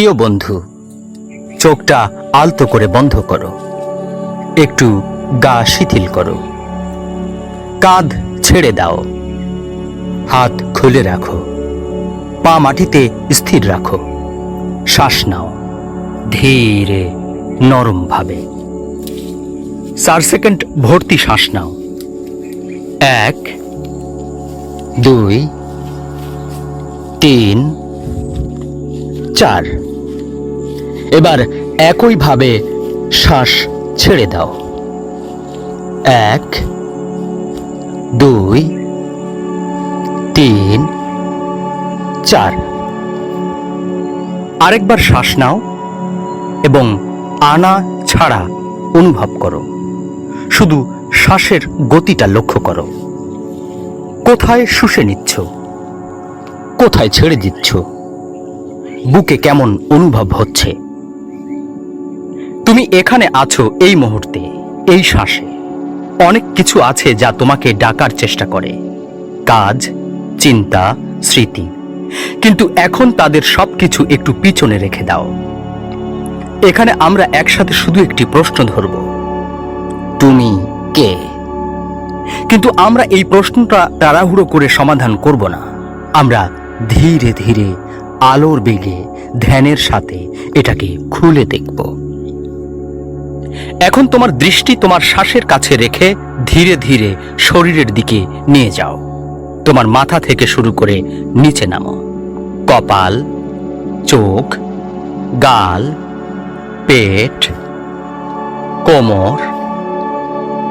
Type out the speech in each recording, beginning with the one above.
প্রিয় বন্ধু, চোখটা আলতো করে বন্ধ করো। একটু গা শিথিল করো। কাঁধ ছেড়ে দাও। হাত খুলে রাখো। পা মাটিতে স্থির রাখো। শ্বাস নাও। ধীরে, নরমভাবে। চার সেকেন্ড ভর্তি শ্বাস নাও। এক, দুই, তিন, চার। এবার একইভাবে শ্বাস ছেড়ে দাও। এক, দুই, তিন, চার। আরেকবার শ্বাস নাও এবং আনা ছাড়া অনুভব করো। শুধু শ্বাসের গতিটা লক্ষ্য করো। কোথায় শুষে নিচ্ছ? কোথায় ছেড়ে দিচ্ছ? বুকে কেমন অনুভব হচ্ছে? তুমি এখানে আছো এই মুহূর্তে, এই শ্বাসে। অনেক কিছু আছে যা তোমাকে ডাকার চেষ্টা করে। কাজ, চিন্তা, স্মৃতি। কিন্তু এখন তাদের সবকিছু একটু পিছনে রেখে দাও। এখানে আমরা একসাথে শুধু একটি প্রশ্ন ধরব। তুমি কে? কিন্তু আমরা এই প্রশ্নটা তাড়াহুড়ো করে সমাধান করব না। আমরা ধীরে ধীরে আলোর বেগে ধ্যানের সাথে এটাকে খুলে দেখব। এখন তোমার দৃষ্টি তোমার শ্বাসের কাছে রেখে ধীরে ধীরে শরীরের দিকে নিয়ে যাও। তোমার মাথা থেকে শুরু করে নিচে নামো। কপাল, চোখ, গাল, পেট, কোমর,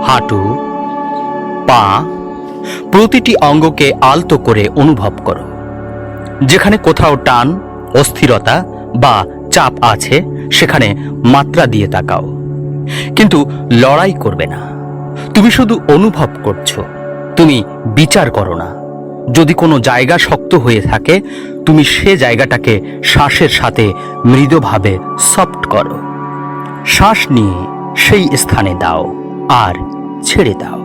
হাঁটু, পা, প্রতিটি অঙ্গকে আলতো করে অনুভব করো। যেখানে কোথাও টান, অস্থিরতা বা চাপ আছে, সেখানে মাত্রা দিয়ে তাকাও। কিন্তু লড়াই করবে না। তুমি শুধু অনুভব করছ, তুমি বিচার করো না। যদি কোনো জায়গা শক্ত হয়ে থাকে, তুমি সে জায়গাটাকে শ্বাসের সাথে মৃদুভাবে সফট করো। শ্বাস নিয়ে সেই স্থানে দাও আর ছেড়ে দাও।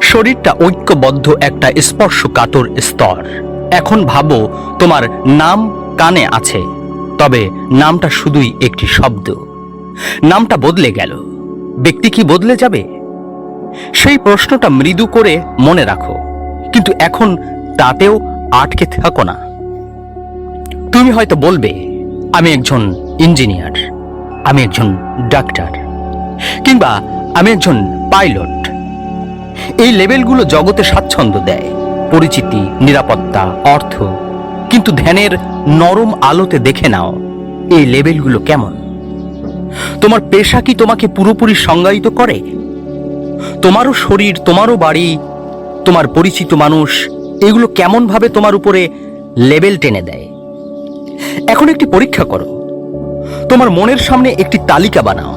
শরীরটা ঐক্যবদ্ধ একটা স্পর্শ কাতর স্তর। এখন ভাবো তোমার নাম কানে আছে, তবে নামটা শুধুই একটি শব্দ। নামটা বদলে গেল। ব্যক্তি কি বদলে যাবে? সেই প্রশ্নটা মৃদু করে মনে রাখো। কিন্তু এখন তাতেও আটকে থাকো না। তুমি হয়তো বলবে, আমি একজন ইঞ্জিনিয়ার, আমি একজন ডাক্তার, কিংবা আমি একজন পাইলট। এই লেভেলগুলো জগতে স্বাচ্ছন্দ্য দেয়। পরিচিতি, নিরাপত্তা, অর্থ, কিন্তু ধ্যানের নরম আলোতে দেখে নাও, এই লেভেলগুলো কেমন। তোমার পেশা কি তোমাকে পুরোপুরি সংজ্ঞায়িত করে? তোমারও শরীর, তোমারও বাড়ি, তোমার পরিচিত মানুষ, এগুলো কেমনভাবে তোমার উপরে লেবেল টেনে দেয়? এখন একটি পরীক্ষা করো। তোমার মনের সামনে একটি তালিকা বানাও।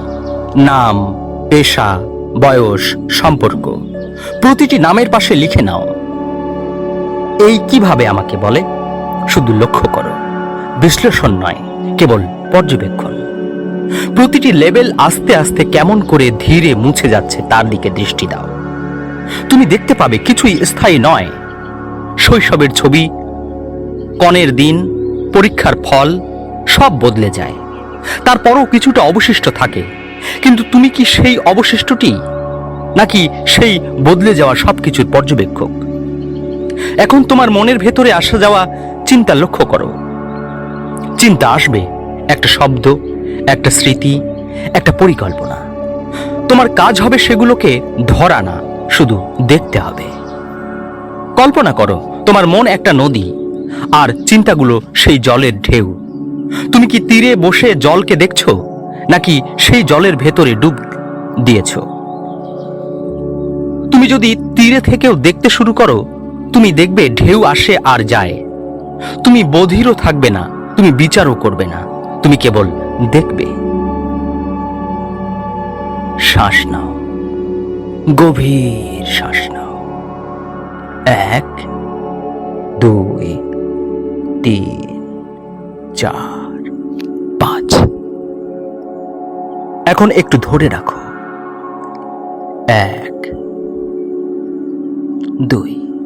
নাম, পেশা, বয়স, সম্পর্ক। প্রতিটি নামের পাশে লিখে নাও। এই কীভাবে আমাকে বলে? শুধু লক্ষ্য করো। বিশ্লেষণ নয়, কেবল পর্যবেক্ষণ। প্রতিটি লেভেল আস্তে আস্তে কেমন করে ধীরে মুছে যাচ্ছে তার দিকে দৃষ্টি দাও। তুমি দেখতে পাবে কিছুই স্থায়ী নয়। শৈশবের ছবি, কনের দিন, পরীক্ষার ফল, সব বদলে যায়। তারপরও কিছুটা অবশিষ্ট থাকে। কিন্তু তুমি কি সেই অবশিষ্টটি? নাকি সেই বদলে যাওয়া সবকিছুর পর্যবেক্ষক? এখন তোমার মনের ভেতরে আসা যাওয়া চিন্তা লক্ষ্য করো। চিন্তা আসবে, একটা শব্দ একটা স্মৃতি, একটা পরিকল্পনা। তোমার কাজ হবে সেগুলোকে ধরা না, শুধু দেখতে হবে। কল্পনা করো, তোমার মন একটা নদী, আর চিন্তাগুলো সেই জলের ঢেউ। তুমি কি তীরে বসে জলকে দেখছ, নাকি সেই জলের ভেতরে ডুব দিয়েছ? তুমি যদি তীরে থেকেও দেখতে শুরু করো, তুমি দেখবে ঢেউ আসে আর যায়। তুমি বধিরও থাকবে না, তুমি বিচারও করবে না। তুমি কেবল দেখবে। শ্বাস নাও। গভীর শ্বাস নাও। এক, দুই, তিন, চার, পাঁচ। এখন একটু ধরে রাখো। এক, দুই,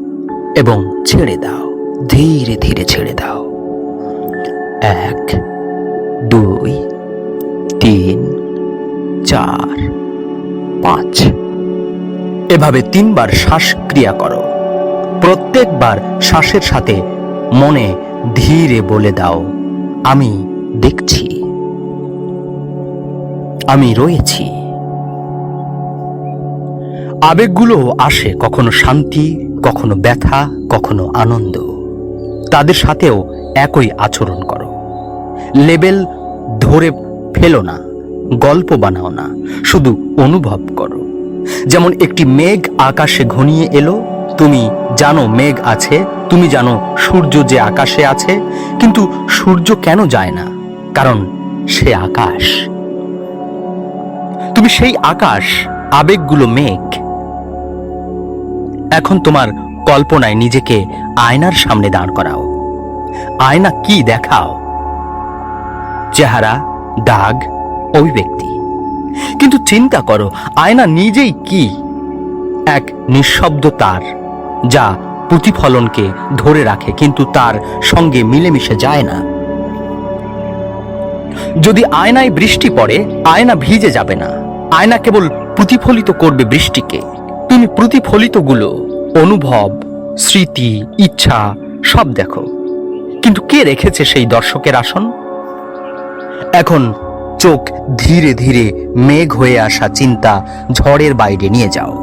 এবং ছেড়ে দাও। ধীরে ধীরে ছেড়ে দাও। এক দুই, তিন, চার, পাঁচ। এভাবে তিনবার শ্বাস ক্রিয়া করো। প্রত্যেকবার শ্বাসের সাথে মনে ধীরে বলে দাও, আমি দেখছি। আমি রয়েছি। আবেগগুলো আসে কখনো শান্তি, কখনো ব্যথা, কখনো আনন্দ। তাদের সাথেও একই আচরণ করো। লেবেল ধরে ফেলো না, গল্প বানাও না, শুধু অনুভব করো। যেমন একটি মেঘ আকাশে ঘনিয়ে এলো, তুমি জানো মেঘ আছে, তুমি জানো সূর্য যে আকাশে আছে, কিন্তু সূর্য কেন যায় না? কারণ সে আকাশ। তুমি সেই আকাশ, আবেগগুলো মেঘ। এখন তোমার কল্পনায় নিজেকে আয়নার সামনে দাঁড় করাও। আয়না কি দেখাও? চেহারা, দাগ, অভিব্যক্তি। কিন্তু চিন্তা করো, আয়না নিজেই কি? এক নিঃশব্দ তার, যা প্রতিফলনকে ধরে রাখে, কিন্তু তার সঙ্গে মিলেমিশে যায় না। যদি আয়নায় বৃষ্টি পড়ে, আয়না ভিজে যাবে না। আয়না কেবল প্রতিফলিত করবে বৃষ্টিকে। তুমি প্রতিফলিতগুলো, অনুভব, স্মৃতি, ইচ্ছা, সব দেখো। কিন্তু কে রেখেছে সেই দর্শকের আসন? এখন চোখ ধীরে ধীরে মেঘ হয়ে আসা চিন্তা ঝড়ের বাইরে নিয়ে যাও।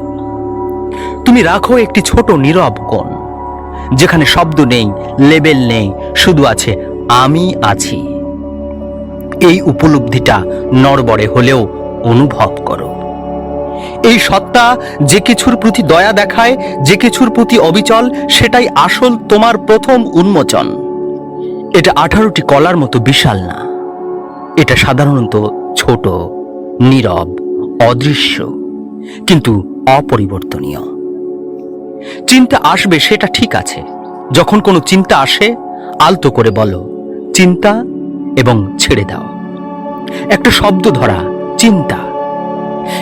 তুমি রাখো একটি ছোট নীরব কোণ, যেখানে শব্দ নেই, লেবেল নেই, শুধু আছে, আমি আছি। এই উপলব্ধিটা নড়বড়ে হলেও অনুভব করো। এই সত্তা যে কিছুর প্রতি দয়া দেখায়, যে কিছুর প্রতি অবিচল, সেটাই আসল তোমার প্রথম উন্মোচন। এটা আঠারোটি কলার মতো বিশাল না। এটা সাধারণত ছোট, নীরব, অদৃশ্য, কিন্তু অপরিবর্তনীয়। চিন্তা আসবে, সেটা ঠিক আছে। যখন কোনো চিন্তা আসে, আলতো করে বলো, চিন্তা এবং ছেড়ে দাও। একটা শব্দ ধরা, চিন্তা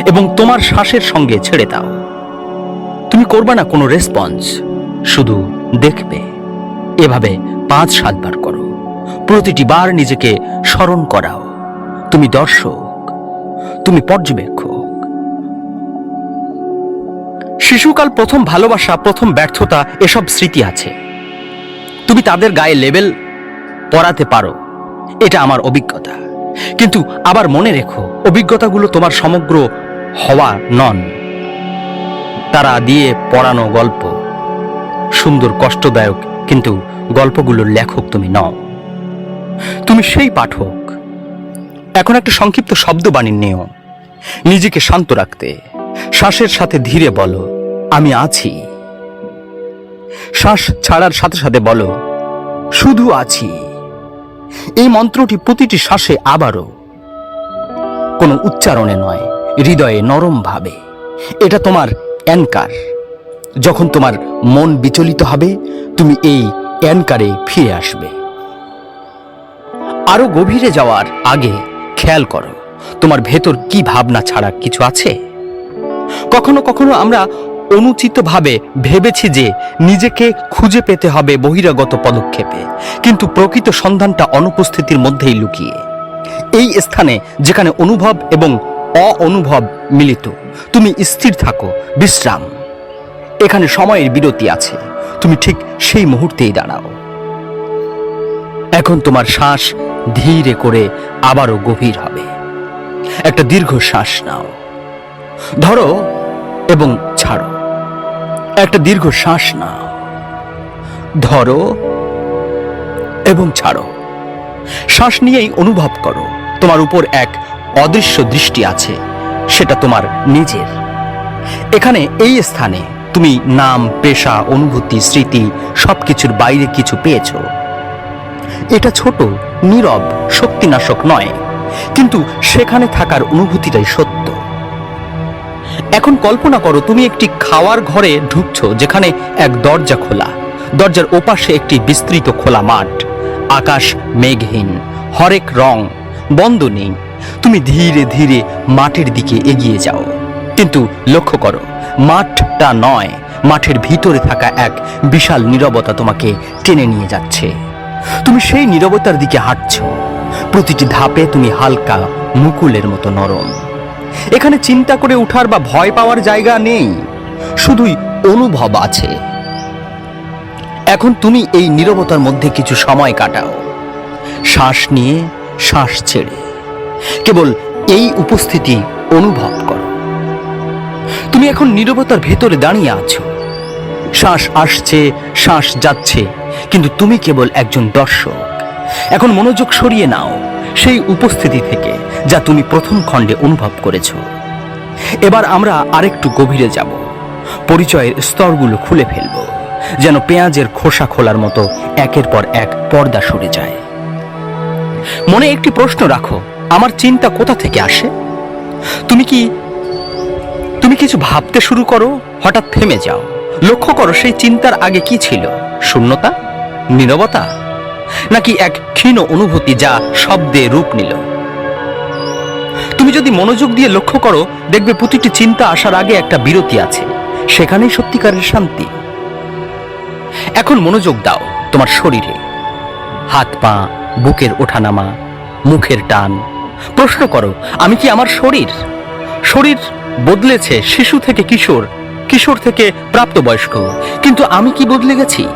এবং তোমার শ্বাসের সঙ্গে ছেড়ে দাও। তুমি করবে না কোনো রেসপন্স, শুধু দেখবে। এভাবে পাঁচ সাতবার করো। প্রতিটি বার নিজেকে স্মরণ করাও। তুমি দর্শক, তুমি পর্যবেক্ষক। শিশুকাল প্রথম ভালোবাসা, প্রথম ব্যর্থতা, এসব স্মৃতি আছে। তুমি তাদের গায়ে লেবেল পড়াতে পারো, এটা আমার অভিজ্ঞতা। কিন্তু আবার মনে রেখো, অভিজ্ঞতাগুলো তোমার সমগ্র হওয়া নন। তারা দিয়ে পড়ানো গল্প, সুন্দর, কষ্টদায়ক, কিন্তু গল্পগুলোর লেখক তুমি নও। তুমি সেই পাঠক। এখন একটা সংক্ষিপ্ত শব্দবাণী নিও। নিজেকে শান্ত রাখতে। শ্বাসের সাথে ধীরে বলো, আমি আছি। শ্বাস ছাড়ার সাথে সাথে বলো, শুধু আছি। এই মন্ত্রটি প্রতিটি শ্বাসে আবারও। কোনো উচ্চারণে নয়, হৃদয়ে নরম ভাবে। এটা তোমার অ্যানকার। যখন তোমার মন বিচলিত হবে, তুমি এই অ্যানকারে ফিরে আসবে। আরও গভীরে যাওয়ার আগে খেয়াল করো, তোমার ভেতর কি ভাবনা ছাড়া কিছু আছে? কখনো কখনো আমরা অনুচিতভাবে ভেবেছি যে নিজেকে খুঁজে পেতে হবে বহিরাগত পদক্ষেপে, কিন্তু প্রকৃত সন্ধানটা অনুপস্থিতির মধ্যেই লুকিয়ে। এই স্থানে যেখানে অনুভব এবং অ-অনুভব মিলিত, তুমি স্থির থাকো, বিশ্রাম। এখানে সময়ের বিরতি আছে, তুমি ঠিক সেই মুহূর্তেই দাঁড়াও। এখন তোমার শ্বাস ধীরে করে আবারও গভীর হবে। একটা দীর্ঘ শ্বাস নাও। ধরো এবং ছাড়ো। একটা দীর্ঘ শ্বাস নাও। ধরো এবং ছাড়ো। শ্বাস নিয়েই অনুভব করো, তোমার উপর এক অদৃশ্য দৃষ্টি আছে, সেটা তোমার নিজের। এখানে এই স্থানে তুমি নাম, পেশা, অনুভূতি, স্মৃতি, সবকিছুর বাইরে কিছু পেয়েছ। এটা ছোট, নীরব, শক্তিনাশক নয়, কিন্তু সেখানে থাকার অনুভূতিটাই সত্য। এখন কল্পনা করো তুমি একটি খাওয়ার ঘরে ঢুকছো যেখানে এক দরজা খোলা। দরজার ওপাশে একটি বিস্তৃত খোলা মাঠ। আকাশ মেঘহীন, হরেক রং, বন্ধ নেই। তুমি ধীরে ধীরে মাঠের দিকে এগিয়ে যাও। কিন্তু লক্ষ্য করো, মাঠটা নয়, মাঠের ভিতরে থাকা এক বিশাল নীরবতা তোমাকে টেনে নিয়ে যাচ্ছে। তুমি সেই নীরবতার দিকে হাঁটছো। প্রতিটি ধাপে তুমি হালকা মুকুলের মতো নরম। এখানে চিন্তা করে উঠার বা ভয় পাওয়ার জায়গা নেই। শুধুই অনুভব আছে। এখন তুমি এই নীরবতার মধ্যে কিছু সময় কাটাও। শ্বাস নিয়ে, শ্বাস ছেড়ে। কেবল এই উপস্থিতি অনুভব করো। তুমি এখন নীরবতার ভেতরে দাঁড়িয়ে আছো। শ্বাস আসছে, শ্বাস যাচ্ছে। কিন্তু তুমি কেবল একজন দর্শক। এখন মনোযোগ সরিয়ে নাও সেই উপস্থিতি থেকে যা তুমি প্রথম খণ্ডে অনুভব করেছ। এবার আমরা আরেকটু গভীরে যাব। পরিচয়ের স্তরগুলো খুলে ফেলব, যেন পেঁয়াজের খোসা খোলার মতো একের পর এক পর্দা সরে যায়। মনে একটি প্রশ্ন রাখো, আমার চিন্তা কোথা থেকে আসে? তুমি কি, তুমি কিছু ভাবতে শুরু করো, হঠাৎ থেমে যাও। লক্ষ্য করো সেই চিন্তার আগে কি ছিল? শূন্যতা? নীরবতা? নাকি এক ক্ষীণ অনুভূতি যা শব্দে রূপ নিল? তুমি যদি মনোযোগ দিয়ে লক্ষ্য করো, দেখবে প্রতিটি চিন্তা আসার আগে একটা বিরতি আছে। সেখানেই সত্যিকারের শান্তি। এখন মনোযোগ দাও তোমার শরীরে। হাত পা, বুকের ওঠানামা, মুখের টান। প্রশ্ন করো, আমি কি আমার শরীর? শরীর বদলেছে শিশু থেকে কিশোর? কিশোর থেকে প্রাপ্তবয়স্ক। কিন্তু আমি কি বদলে গেছি?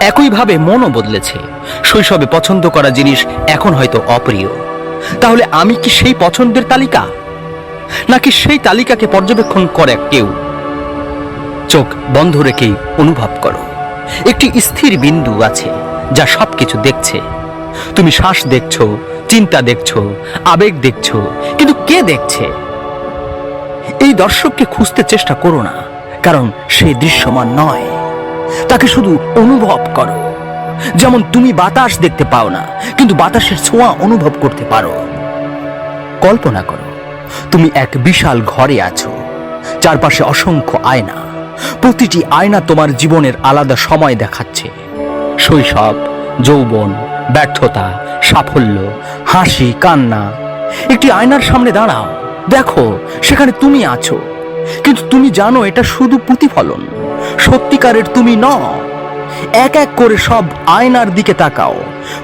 একইভাবে মনও বদলেছে। শৈশবে পছন্দ করা জিনিস এখন হয়তো অপ্রিয়। তাহলে আমি কি সেই পছন্দের তালিকা? নাকি সেই তালিকাকে পর্যবেক্ষণ করে কেউ? চোখ বন্ধ রেখেই অনুভব করো। একটি স্থির বিন্দু আছে যা সবকিছু দেখছে। তুমি শ্বাস দেখছ, চিন্তা দেখছ, আবেগ দেখছ, কিন্তু কে দেখছে? এই দর্শককে খুঁজতে চেষ্টা করো না, কারণ সে দৃশ্যমান নয়। তাকে শুধু অনুভব করো। যেমন তুমি বাতাস দেখতে পাও না, কিন্তু বাতাসের ছোঁয়া অনুভব করতে পারো। কল্পনা করো, তুমি এক বিশাল ঘরে আছো, চারপাশে অসংখ্য আয়না, প্রতিটি আয়না তোমার জীবনের আলাদা সময় দেখাচ্ছে। শৈশব, যৌবন, ব্যর্থতা, সাফল্য, হাসি, কান্না, একটি আয়নার সামনে দাঁড়াও। দেখো, সেখানে তুমি আছো। কিন্তু তুমি জানো এটা শুধু প্রতিফলন। সত্যিকারের তুমি ন এক এক করে সব আয়নার দিকে তাকাও।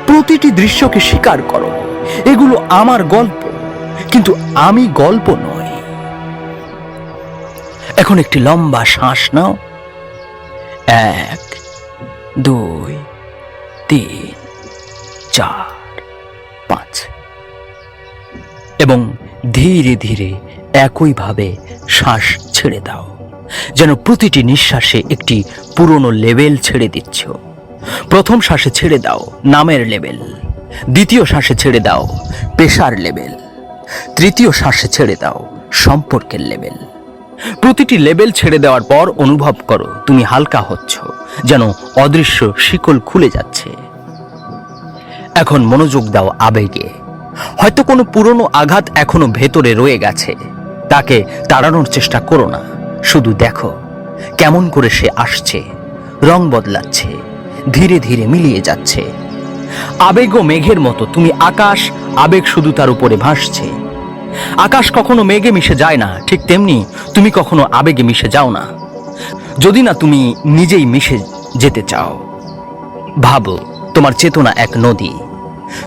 প্রতিটি দৃশ্যকে স্বীকার করো। এগুলো আমার গল্প, কিন্তু আমি গল্প নয় এখন একটি লম্বা শ্বাস নাও। এক, দুই, তিন, চার, পাঁচ। এবং ধীরে ধীরে একইভাবে শ্বাস ছেড়ে দাও। যেন প্রতিটি নিঃশ্বাসে একটি পুরনো লেভেল ছেড়ে দিচ্ছ। প্রথম শ্বাসে ছেড়ে দাও নামের লেভেল দ্বিতীয় শ্বাসে ছেড়ে দাও পেশার লেভেল তৃতীয় শ্বাসে ছেড়ে দাও সম্পর্কের লেভেল প্রতিটি লেভেল ছেড়ে দেওয়ার পর অনুভব করো তুমি হালকা হচ্ছ, যেন অদৃশ্য শিকল খুলে যাচ্ছে। এখন মনোযোগ দাও আবেগে। হয়তো কোনো পুরনো আঘাত এখনও ভেতরে রয়ে গেছে। তাকে তাড়ানোর চেষ্টা করো না। শুধু দেখো কেমন করে সে আসছে। রং বদলাচ্ছে। ধীরে ধীরে মিলিয়ে যাচ্ছে। আবেগ ও মেঘের মতো। তুমি আকাশ, আবেগ শুধু তার উপরে ভাসছে। আকাশ কখনো মেঘে মিশে যায় না। ঠিক তেমনি তুমি কখনো আবেগে মিশে যাও না। যদি না তুমি নিজেই মিশে যেতে চাও। ভাবো, তোমার চেতনা এক নদী।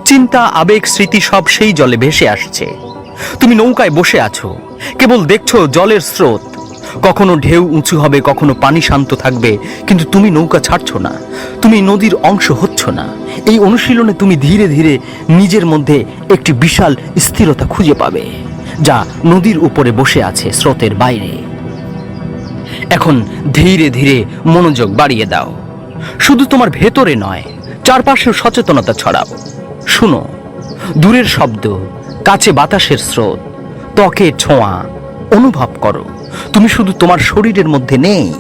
চিন্তা, আবেগ, স্মৃতি সব সেই জলে ভেসে আসছে। তুমি নৌকায় বসে আছো। কেবল দেখছ জলের স্রোত। কখনো ঢেউ উঁচু হবে, কখনো পানি শান্ত থাকবে, কিন্তু তুমি নৌকা ছাড়ছো না। তুমি নদীর অংশ হচ্ছ না। এই অনুশীলনে তুমি ধীরে ধীরে নিজের মধ্যে একটি বিশাল স্থিরতা খুঁজে পাবে, যা নদীর উপরে বসে আছে স্রোতের বাইরে। এখন ধীরে ধীরে মনোযোগ বাড়িয়ে দাও। শুধু তোমার ভেতরে নয়, চারপাশেও সচেতনতা ছড়াও। শুনো, দূরের শব্দ, কাছে বাতাসের স্রোত, ত্বকে ছোঁয়া, অনুভব করো। তুমি শুধু তোমার শরীরের মধ্যে নেই,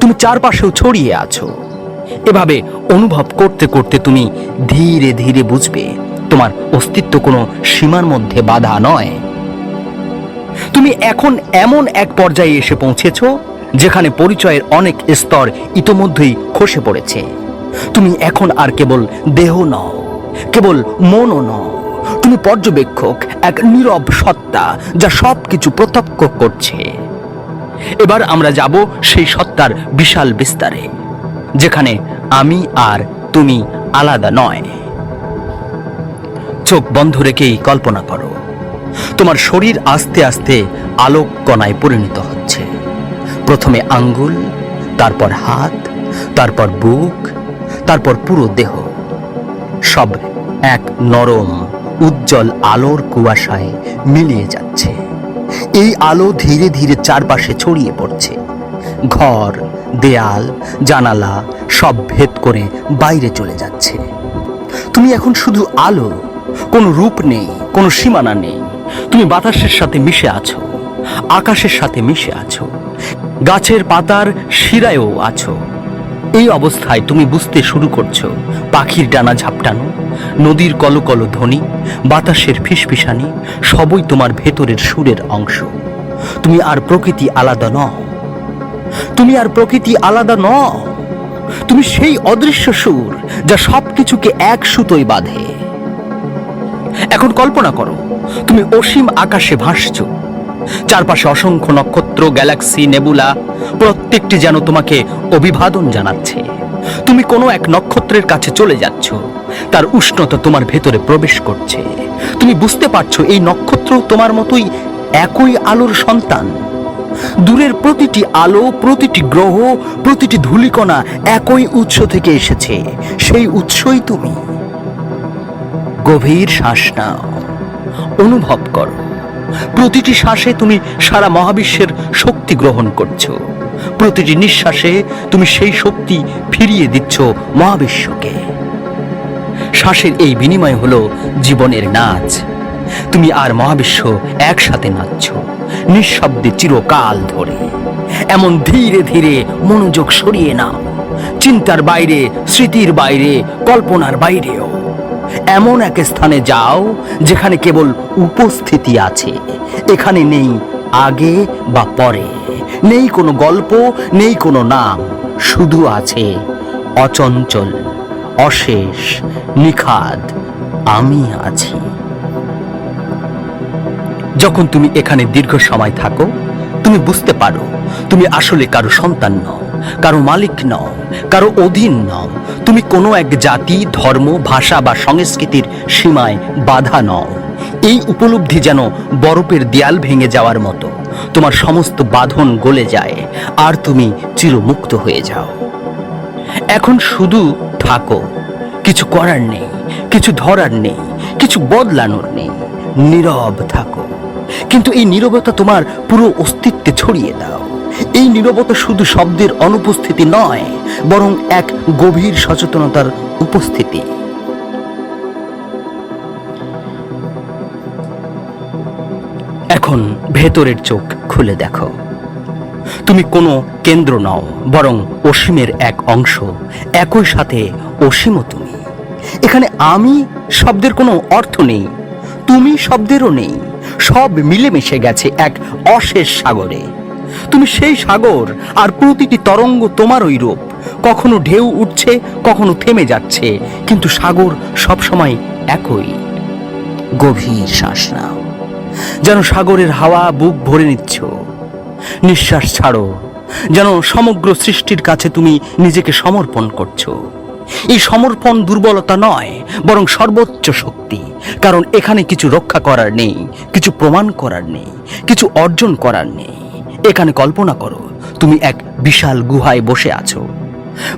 তুমি চারপাশেও ছড়িয়ে আছো। এভাবে অনুভব করতে করতে তুমি ধীরে ধীরে বুঝবে, তোমার অস্তিত্ব কোনো সীমার মধ্যে বাধা নয়। তুমি এখন এমন এক পর্যায়ে এসে পৌঁছেছ, যেখানে পরিচয়ের অনেক স্তর ইতোমধ্যেই খসে পড়েছে। তুমি এখন আর কেবল দেহ নও। কেবল মনও নও। তুমি পর্যবেক্ষক, এক নীরব সত্তা, যা সব কিছু প্রত্যক্ষ করছে। এবার আমরা যাব সেই সত্তার বিশাল বিস্তারে, যেখানে আমি আর তুমি আলাদা নয়। চোখ বন্ধ রেখেই কল্পনা করো, তোমার শরীর আস্তে আস্তে আলোক কণায় পরিণত হচ্ছে। প্রথমে আঙ্গুল, তারপর হাত, তারপর বুক, তারপর পুরো দেহ। সব এক নরম, উজ্জ্বল আলোর কুয়াশায় মিলিয়ে যাচ্ছে। এই আলো ধীরে ধীরে চারপাশে ছড়িয়ে পড়ছে। ঘর, দেয়াল, জানালা সব ভেদ করে বাইরে চলে যাচ্ছে। তুমি এখন শুধু আলো, কোনো রূপ নেই, কোনো সীমানা নেই। তুমি বাতাসের সাথে মিশে আছো, আকাশের সাথে মিশে আছো, গাছের পাতার শিরায়ও আছো। এই অবস্থায় তুমি বুঝতে শুরু করছ, পাখির ডানা ঝাপটানো, নদীর কলকল ধ্বনি, বাতাসের ফিসফিসানি, সবই তোমার ভেতরের সুরের অংশ। তুমি আর প্রকৃতি আলাদা ন তুমি আর প্রকৃতি আলাদা ন তুমি সেই অদৃশ্য সুর যা সবকিছুকে এক সুতোয় বাঁধে। এখন কল্পনা করো, তুমি অসীম আকাশে ভাসছ চারপাশে অসংখ্য নক্ষত্র, গ্যালাক্সি, নেবুলা, প্রত্যেকটি যেন তোমাকে অভিবাদন জানাচ্ছে। তুমি কোনো এক নক্ষত্রের কাছে চলে যাচ্ছ, তার উষ্ণতা তোমার ভেতরে প্রবেশ করছে। তুমি বুঝতে পারছ এই নক্ষত্র তোমার মতোই একই আলোর সন্তান। দূরের প্রতিটি আলো, প্রতিটি গ্রহ, প্রতিটি ধূলিকণা একই উৎস থেকে এসেছে, সেই উৎসই তুমি। গভীর শ্বাস নাও, অনুভব করো। প্রতিটি শ্বাসে তুমি সারা মহাবিশ্বের শক্তি গ্রহণ করছ। প্রতিটি নিঃশ্বাসে তুমি সেই শক্তি ফিরিয়ে দিচ্ছ মহাবিশ্বকে। শ্বাসের এই বিনিময় হলো জীবনের নাচ। তুমি আর মহাবিশ্ব একসাথে নাচছ, নিঃশব্দে চিরকাল ধরে। এমন ধীরে ধীরে মনোযোগ সরিয়ে নাও। চিন্তার বাইরে, স্মৃতির বাইরে, কল্পনার বাইরেও। এমন এক স্থানে যাও যেখানে কেবল উপস্থিতি আছে। এখানে নেই আগে বা পরে, নেই কোনো গল্প, নেই কোনো নাম, শুধু আছে অচঞ্চল, অশেষ, নিখাদ, আমি আছি। যখন তুমি এখানে দীর্ঘ সময় থাকো, তুমি বুঝতে পারো, তুমি আসলে কারও সন্তান নও। কারও মালিক নও, কারও অধীন নও। তুমি কোনো এক জাতি, ধর্ম, ভাষা বা সংস্কৃতির সীমায় বাধা নও। এই উপলব্ধি যেন বরফের দেয়াল ভেঙে যাওয়ার মতো। তোমার সমস্ত বাঁধন গলে যায়, আর তুমি চিরমুক্ত হয়ে যাও। এখন শুধু থাকো। কিছু করার নেই, কিছু ধরার নেই, কিছু বদলানোর নেই। নীরব থাকো। কিন্তু এই নীরবতা তোমার পুরো অস্তিত্বে ছড়িয়ে দাও। এই নীরবতা শুধু শব্দের অনুপস্থিতি নয়, বরং এক গভীর সচেতনতার উপস্থিতি। এখন ভেতরের চোখ খুলে দেখো। তুমি কোনো কেন্দ্র নও, বরং অসীমের এক অংশ। একই সাথে অসীমও তুমি। এখানে আমি শব্দের কোনো অর্থ নেই, তুমি শব্দেরও নেই। সব মিলেমিশে গেছে এক অশেষ সাগরে। তুমি সেই সাগর আর প্রতিটি তরঙ্গ তোমারই রূপ। কখনো ঢেউ উঠছে, কখনো থেমে যাচ্ছে, কিন্তু সাগর সবসময় একই। গভীর শ্বাস নাও। যেন সাগরের হাওয়া বুক ভরে নিচ্ছ। নিঃশ্বাস ছাড়ো। যেন সমগ্র সৃষ্টির কাছে তুমি নিজেকে সমর্পণ করছ। এই সমর্পণ দুর্বলতা নয়, বরং সর্বোচ্চ শক্তি। কারণ এখানে কিছু রক্ষা করার নেই, কিছু প্রমাণ করার নেই, কিছু অর্জন করার নেই। এখানে কল্পনা করো, তুমি এক বিশাল গুহায় বসে আছো।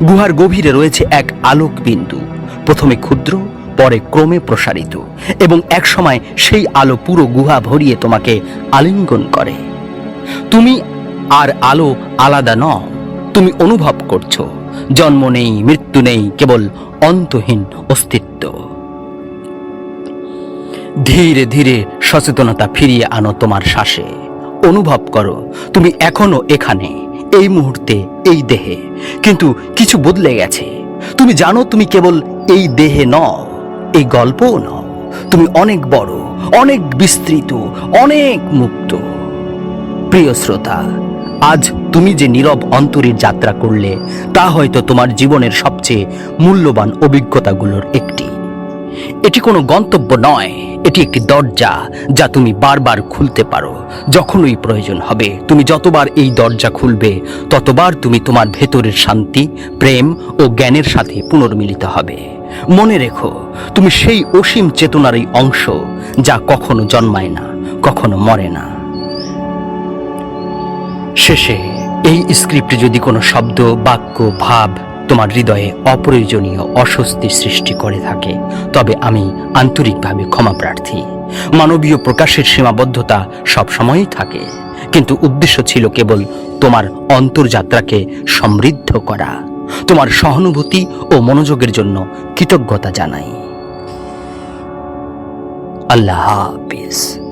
গুহার গভীরে রয়েছে এক আলোক বিন্দু প্রথমে ক্ষুদ্র, পরে ক্রমে প্রসারিত, এবং একসময় সেই আলো পুরো গুহা ভরিয়ে তোমাকে আলিঙ্গন করে। তুমি আর আলো আলাদা নও, তুমি অনুভব করছ, জন্ম নেই, মৃত্যু নেই, কেবল অন্তহীন অস্তিত্ব। ধীরে ধীরে সচেতনতা ফিরিয়ে আনো তোমার শ্বাসে। অনুভব করো, তুমি এখনও এখানে, এই মুহূর্তে, এই দেহে। কিন্তু কিছু বদলে গেছে। তুমি জানো তুমি কেবল এই দেহে নও, এই গল্পও নও। তুমি অনেক বড়, অনেক বিস্তৃত, অনেক মুক্ত। প্রিয় শ্রোতা, আজ তুমি যে নীরব অন্তরীর যাত্রা করলে, তা হয়তো তোমার জীবনের সবচেয়ে মূল্যবান অভিজ্ঞতাগুলোর একটি। এটি কোনো গন্তব্য নয়। এটি একটি দরজা যা তুমি বারবার খুলতে পারো। যখনই প্রয়োজন হবে, তুমি যতবার এই দরজা খুলবে, ততবার তুমি তোমার ভেতরের শান্তি, প্রেম ও জ্ঞানের সাথে পুনর্মিলিত হবে। মনে রেখো, তুমি সেই অসীম চেতনারই অংশ যা কখনো জন্মায় না, কখনো মরে না। শেষে, এই স্ক্রিপ্টে যদি কোনো শব্দ, বাক্য, ভাব তোমার হৃদয়ে অপ্রয়োজনীয় অস্বস্তির সৃষ্টি করে থাকে। তবে আমি আন্তরিকভাবে ক্ষমা প্রার্থী। মানবীয় প্রকাশের সীমাবদ্ধতা সবসময়ই থাকে। কিন্তু উদ্দেশ্য ছিল কেবল তোমার অন্তর্যাত্রাকে সমৃদ্ধ করা। তোমার সহানুভূতি ও মনোযোগের জন্য কৃতজ্ঞতা জানাই। আল্লাহ হাফিজ।